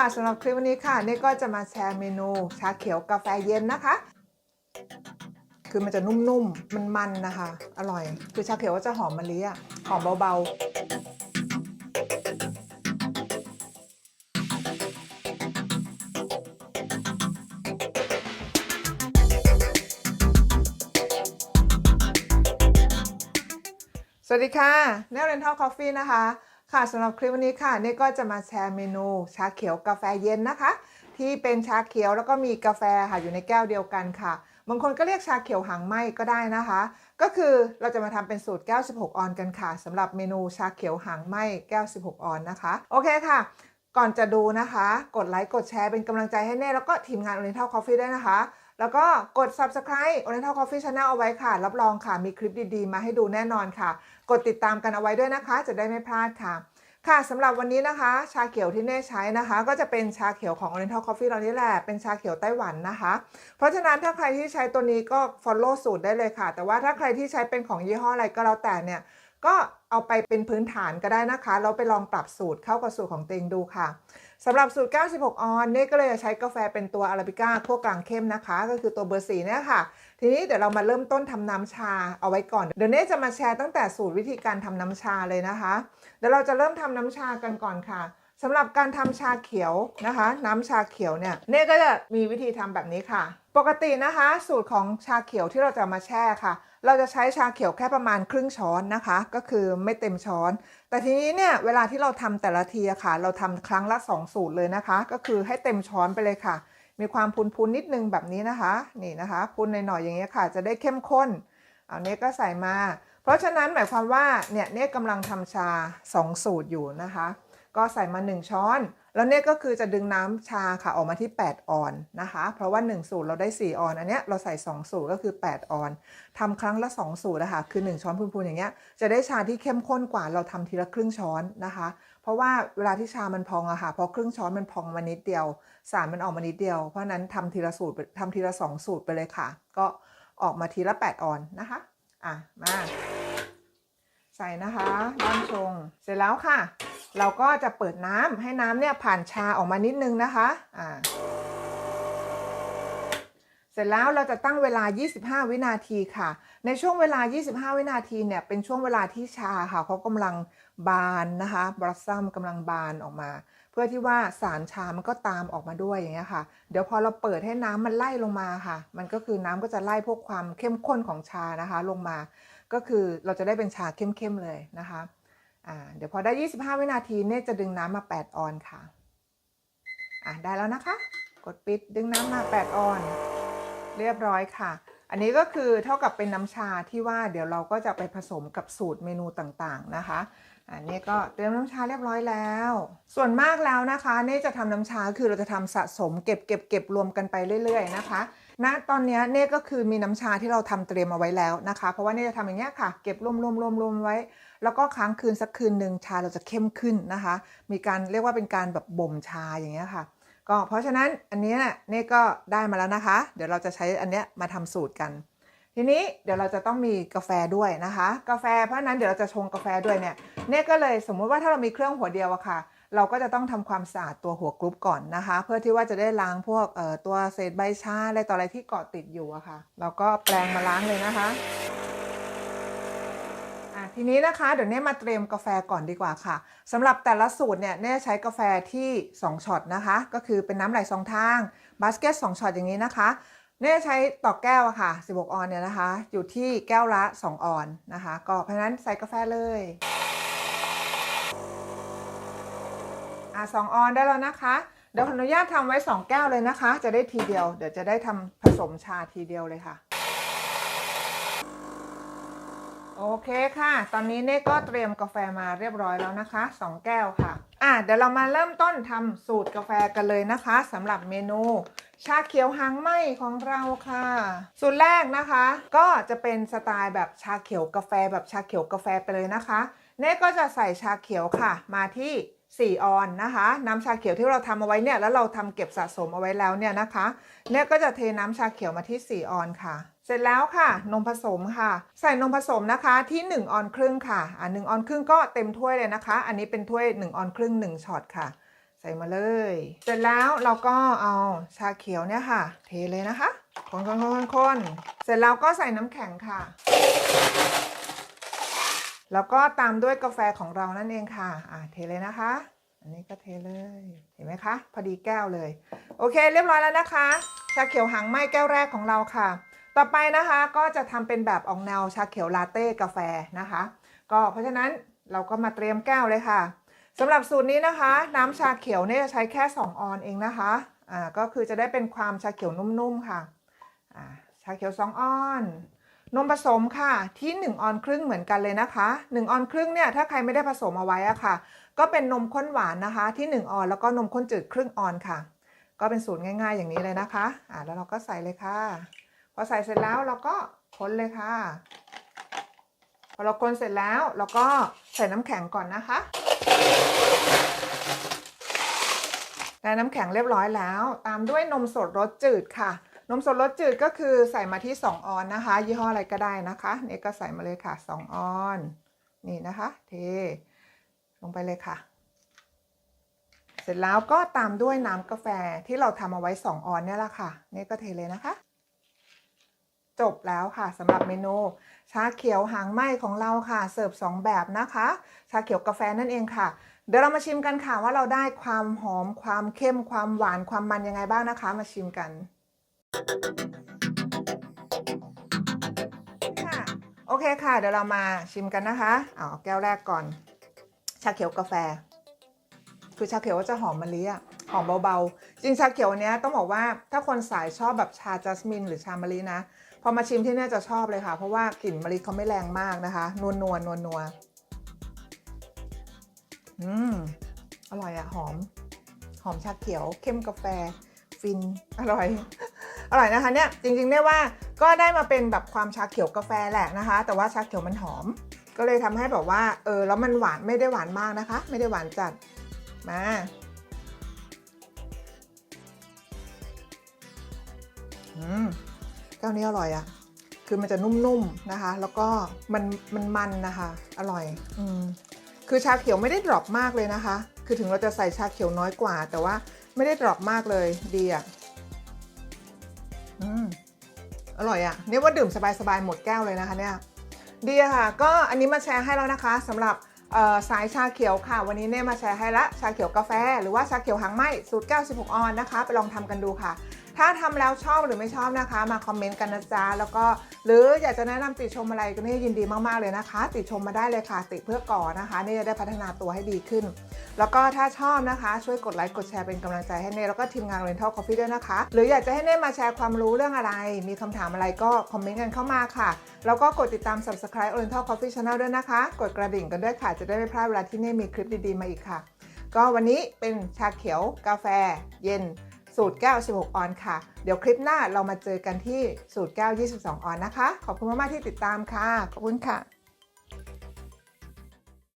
ค่ะสำหรับคลิปวันนี้ค่ะเน่ก็จะมาแชร์เมนูชาเขียวกาแฟเย็นนะคะ คือมันจะนุ่มๆ มันมันๆนะคะ อร่อย คือชาเขียวก็จะหอมมะลิอะหอมเบาๆสวัสดีค่ะเน r เรนทัลคอฟฟี่นะคะ ค่ะสำหรับคลิปวันนี้ค่ะเน่ก็จะมาแชร์เมนูชาเขียวกาแฟเย็นนะคะ ที่เป็นชาเขียวแล้วก็มีกาแฟค่ะอยู่ในแก้วเดียวกันค่ะบางคนก็เรียกชาเขียวหางไหมก็ได้นะคะ ก็คือเราจะมาทำเป็นสูตรแก้ว 16 ออนกันค่ะสำหรับเมนูชาเขียวหางไหมแก้ว 16 ออนนะคะ โอเคค่ะ ก่อนจะดูนะคะ กดไลค์กดแชร์เป็นกำลังใจให้เน่แล้วก็ทีมงาน Oriental Coffee ด้วยนะคะ แล้วก็กด subscribe Oriental Coffee Channel เอาไว้ค่ะ รับรองค่ะ มีคลิปดีๆ มาให้ดูแน่นอนค่ะ กดติดตามกันเอาไว้ด้วยนะคะ จะได้ไม่พลาดค่ะ ค่ะสำหรับวันนี้นะคะ ชาเขียวที่เน่ใช้นะคะ ก็จะเป็นชาเขียวของ Oriental Coffee เรานี่แหละ เป็นชาเขียวไต้หวันนะคะ เพราะฉะนั้นถ้าใครที่ใช้ตัวนี้ก็ follow สูตรได้เลยค่ะ แต่ว่าถ้าใครที่ใช้เป็นของยี่ห้ออะไรก็แล้วแต่เนี่ย ก็เอาไปเป็นพื้นฐานก็ได้นะคะ แล้วไปลองปรับสูตรเข้ากับสูตรของเตวเองดูค่ะสำหรับสูตร 96 ออนเน่ก็เลยจะใช้กาแฟเป็นตัวอาราบิก้าคั่วกลางเข้มนะคะ ก็คือตัวเบอร์สีเนี่ยค่ะ ทีนี้เดี๋ยวเรามาเริ่มต้นทำน้ำชาเอาไว้ก่อน เดี๋ยวเน่จะมาแชร์ตั้งแต่สูตรวิธีการทำน้ำชาเลยนะคะ เดี๋ยวเราจะเริ่มทำน้ำชากันก่อนค่ะสำหรับการทำชาเขียวนะคะ น้ำชาเขียวเนี่ยเน่ก็จะมีวิธีทำแบบนี้ค่ะ ปกตินะคะ สูตรของชาเขียวที่เราจะมาแช่ค่ะ เราจะใช้ชาเขียวแค่ประมาณครึ่งช้อนนะคะ ก็คือไม่เต็มช้อน แต่ทีนี้เนี่ยเวลาที่เราทำแต่ละทีอะค่ะ เราทำครั้งละ 2 สูตรเลยนะคะ ก็คือให้เต็มช้อนไปเลยค่ะ มีความพุนๆนิดนึงแบบนี้นะคะ นี่นะคะพุนหน่อยๆอย่างเงี้ยค่ะ จะได้เข้มข้นเอาเนี้ยก็ใส่มา เพราะฉะนั้นหมายความว่าเนี่ยเนี่ยกำลังทำชา 2 สูตรอยู่นะคะ ก็ใส่มา 1 ช้อน แล้วเนี่ยก็คือจะดึงน้ำชาค่ะออกมาที่ 8 ออนนะคะ เพราะว่า 1 สูตรเราได้ 4 ออน อันเนี้ยเราใส่ 2 สูตรก็คือ 8 ออนทำครั้งละ 2 สูตรนะคะคือ 1 ช้อนพูนๆอย่างเงี้ยจะได้ชาที่เข้มข้นกว่าเราทำทีละครึ่งช้อนนะคะ เพราะว่าเวลาที่ชามันพองอะค่ะพอครึ่งช้อนมันพองมานิดเดียว สารมันออกมานิดเดียว เพราะฉะนั้นทำทีละสูตรทำทีละ 2 สูตรไปเลยค่ะ ก็ออกมาทีละ 8 ออนนะคะอะมาใส่นะคะด้านชงเสร็จแล้วค่ะ เราก็จะเปิดน้ำให้น้ำเนี่ยผ่านชาออกมานิดนึงนะคะอ่าเสร็จแล้วเราจะตั้งเวลา 25 วินาทีค่ะ ในช่วงเวลา 25 วินาทีเนี่ยเป็นช่วงเวลาที่ชาค่ะเขากำลังบานนะคะบลัซซัมกำลังบานออกมา เพื่อที่ว่าสารชามันก็ตามออกมาด้วยอย่างเงี้ยค่ะ เดี๋ยวพอเราเปิดให้น้ำมันไล่ลงมาค่ะ มันก็คือน้ำก็จะไล่พวกความเข้มข้นของชานะคะลงมา ก็คือเราจะได้เป็นชาเข้มๆเลยนะคะ อ่าเดี๋ยวพอได้ 25 วินาทีเนี่ยจะดึงน้ำมา 8 ออนค่ะ อะได้แล้วนะคะ กดปิดดึงน้ำมา 8 ออน เรียบร้อยค่ะ อันนี้ก็คือเท่ากับเป็นน้ำชาที่ว่าเดี๋ยวเราก็จะไปผสมกับสูตรเมนูต่างๆนะคะอันนี้ก็เตรียมน้ำชาเรียบร้อยแล้ว ส่วนมากแล้วนะคะเน่จะทำน้ำชาคือเราจะทำสะสมเก็บเก็บเก็บรวมกันไปเรื่อย ๆ นะคะ ณตอนนี้เน่ก็คือมีน้ำชาที่เราทำเตรียมเอาไว้แล้วนะคะ เพราะว่าเน่จะทำอย่างเงี้ยค่ะ เก็บรวมรวมรวมรวมไว้ แล้วก็ค้างคืนสักคืนหนึ่งชาเราจะเข้มขึ้นนะคะ มีการเรียกว่าเป็นการแบบบ่มชาอย่างเงี้ยค่ะ ก็เพราะฉะนั้นอันนี้เนี่ยเน่ก็ได้มาแล้วนะคะ เดี๋ยวเราจะใช้อันเนี้ยมาทำสูตรกัน ทีนี้เดี๋ยวเราจะต้องมีกาแฟด้วยนะคะ กาแฟเพราะฉะนั้นเดี๋ยวเราจะชงกาแฟด้วยเนี่ยเน่ก็เลยสมมุติว่าถ้าเรามีเครื่องหัวเดียวอะค่ะ เราก็จะต้องทำความสะอาดตัวหัวกรุ๊ปก่อนนะคะ เพื่อที่ว่าจะได้ล้างพวกตัวเศษใบชาอะไรต่ออะไรที่เกาะติดอยู่อะค่ะเราก็แปรงมาล้างเลยนะคะทีนี้นะคะเดี๋ยวเน่มาเตรียมกาแฟก่อนดีกว่าค่ะสำหรับแต่ละสูตรเนี่ยเน่ใช้กาแฟที่ 2ช็อตนะคะ ก็คือเป็นน้ำไหลสองทางบาสเกต2ช็อตอย่างนี้นะคะเน่ใช้ต่อแก้วอะค่ะ 16 ออนเนี่ยนะคะ อยู่ที่แก้วละ 2 ออนนะคะ ก็เพราะนั้นใส่กาแฟเลย อะ2ออนได้แล้วนะคะ เดี๋ยวขออนุญาตทำไว้2แก้วเลยนะคะ จะได้ทีเดียว เดี๋ยวจะได้ทำผสมชาทีเดียวเลยค่ะ โอเคค่ะ ตอนนี้เน่ก็เตรียมกาแฟมาเรียบร้อยแล้วนะคะ2แก้วค่ะ อะเดี๋ยวเรามาเริ่มต้นทำสูตรกาแฟกันเลยนะคะสำหรับเมนูชาเขียวหางไหมของเราค่ะ สูตรแรกนะคะ ก็จะเป็นสไตล์แบบชาเขียวกาแฟแบบชาเขียวกาแฟไปเลยนะคะ เน่ก็จะใส่ชาเขียวค่ะ มาที่ 4 ออนนะคะ น้ำชาเขียวที่เราทำเอาไว้เนี่ยแล้วเราทำเก็บสะสมเอาไว้แล้วเนี่ยนะคะเนี่ยก็จะเทน้ำชาเขียวมาที่ 4 ออนค่ะ เสร็จแล้วค่ะ นมผสมค่ะ ใส่นมผสมนะคะที่ 1 ออนครึ่งค่ะอ่าหออนครึ่งก็เต็มถ้วยเลยนะคะ อันนี้เป็นถ้วย 1 ออนครึ่ง 1ช็อตค่ะ ใส่มาเลย เสร็จแล้วเราก็เอาชาเขียวเนี่ยค่ะ เทเลยนะคะคนคนคนคนคนเสร็จแล้วก็ใส่น้ำแข็งค่ะ แล้วก็ตามด้วยกาแฟของเรานั่นเองค่ะ อ่าเทเลยนะคะ อันนี้ก็เทเลย เห็นไหมคะ พอดีแก้วเลย โอเค เรียบร้อยแล้วนะคะ ชาเขียวหางไหม้แก้วแรกของเราค่ะ ต่อไปนะคะก็จะทำเป็นแบบออกแนวชาเขียวลาเต้กาแฟนะคะ ก็เพราะฉะนั้นเราก็มาเตรียมแก้วเลยค่ะสำหรับสูตรนี้นะคะ น้ำชาเขียวเนี่ยจะใช้แค่ 2 ออนเองนะคะอ่าก็คือจะได้เป็นความชาเขียวนุ่มๆค่ะอ่าชาเขียว 2 ออน นมผสมค่ะที่ 1 ออนครึ่งเหมือนกันเลยนะคะ 1 ออนครึ่งเนี่ยถ้าใครไม่ได้ผสมเอาไว้อะค่ะ ก็เป็นนมข้นหวานนะคะ ที่ 1 ออนแล้วก็นมข้นจืดครึ่งออนค่ะ ก็เป็นสูตรง่าย ๆ อย่างนี้เลยนะคะอ่าแล้วเราก็ใส่เลยค่ะ พอใส่เสร็จแล้วเราก็คนเลยค่ะ พอเราคนเสร็จแล้วเราก็ใส่น้ำแข็งก่อนนะคะได้น้ำแข็งเรียบร้อยแล้ว ตามด้วยนมสดรสจืดค่ะ นมสดรสจืดก็คือใส่มาที่ 2 ออนนะคะ ยี่ห้ออะไรก็ได้นะคะ นี่ก็ใส่มาเลยค่ะ 2 ออน นี่นะคะ เท ลงไปเลยค่ะ เสร็จแล้วก็ตามด้วยน้ำกาแฟที่เราทำเอาไว้ 2 ออนเนี่ยแหละค่ะ นี่ก็เทเลยนะคะ จบแล้วค่ะสำหรับเมนูชาเขียวหางไหมของเราค่ะ เสิร์ฟ 2 แบบนะคะ ชาเขียวกาแฟนั่นเองค่ะเดี๋ยวเรามาชิมกันค่ะว่าเราได้ความหอมความเข้มความหวานความมันยังไงบ้างนะคะ มาชิมกัน ค่ะโอเคค่ะ เดี๋ยวเรามาชิมกันนะคะเอาแก้วแรกก่อน ชาเขียวกาแฟ คือชาเขียวก็จะหอมมะลิอะหอมเบาๆ จริงชาเขียวเนี้ยต้องบอกว่าถ้าคนสายชอบแบบชาจัสมินหรือชามะลินะ พอมาชิมที่นี่จะชอบเลยค่ะ เพราะว่ากลิ่นมะลิเขาไม่แรงมากนะคะ นวลนวลนวลนัวอืม อร่อยอะหอม หอมชาเขียว เข้มกาแฟ ฟิน อร่อย อร่อยนะคะเนี่ยจริงๆได้ว่าก็ได้มาเป็นแบบความชาเขียวกาแฟแหละนะคะ แต่ว่าชาเขียวมันหอม ก็เลยทำให้แบบว่าเออแล้วมันหวานไม่ได้หวานมากนะคะ ไม่ได้หวานจัดมาอืมแก้วนี้อร่อยอะคือมันจะนุ่มๆนะคะ แล้วก็มันมันมันนะคะ อร่อยอืมคือชาเขียวไม่ได้ดรอปมากเลยนะคะ คือถึงเราจะใส่ชาเขียวน้อยกว่า แต่ว่าไม่ได้ดรอปมากเลยดีอะ อืมอร่อยอะนี่ว่าดื่มสบายๆหมดแก้วเลยนะคะเนี่ยดีค่ะ ก็อันนี้มาแชร์ให้แล้วนะคะสำหรับสายชาเขียวค่ะ วันนี้เน่มาแชร์ให้ละชาเขียวกาแฟ หรือว่าชาเขียวหางไหมสูตร 96 ออนนะคะ ไปลองทำกันดูค่ะ ถ้าทำแล้วชอบหรือไม่ชอบนะคะ มาคอมเมนต์กันนะจ๊ะแล้วก็หรืออยากจะแนะนำติชมอะไรก็นี่ยินดีมากๆเลยนะคะ ติชมมาได้เลยค่ะ ติเพื่อก่อนะคะนี่จะได้พัฒนาตัวให้ดีขึ้น แล้วก็ถ้าชอบนะคะ ช่วยกดไลค์กดแชร์เป็นกำลังใจให้เน่แล้วก็ทีมงาน Oriental Coffee ด้วยนะคะ หรืออยากจะให้เน่มาแชร์ความรู้เรื่องอะไร มีคำถามอะไรก็คอมเมนต์กันเข้ามาค่ะแล้วก็กดติดตาม Subscribe Oriental Coffee Channel ด้วยนะคะ กดกระดิ่งกันด้วยค่ะ จะได้ไม่พลาดเวลาที่เน่มีคลิปดีๆมาอีกค่ะ ก็วันนี้เป็นชาเขียวกาแฟ เย็น สูตรแก้ว 16 ออนค่ะ เดี๋ยวคลิปหน้าเรามาเจอกันที่สูตรแก้ว 22 ออนนะคะ ขอบคุณมากๆที่ติดตามค่ะ ขอบคุณค่ะ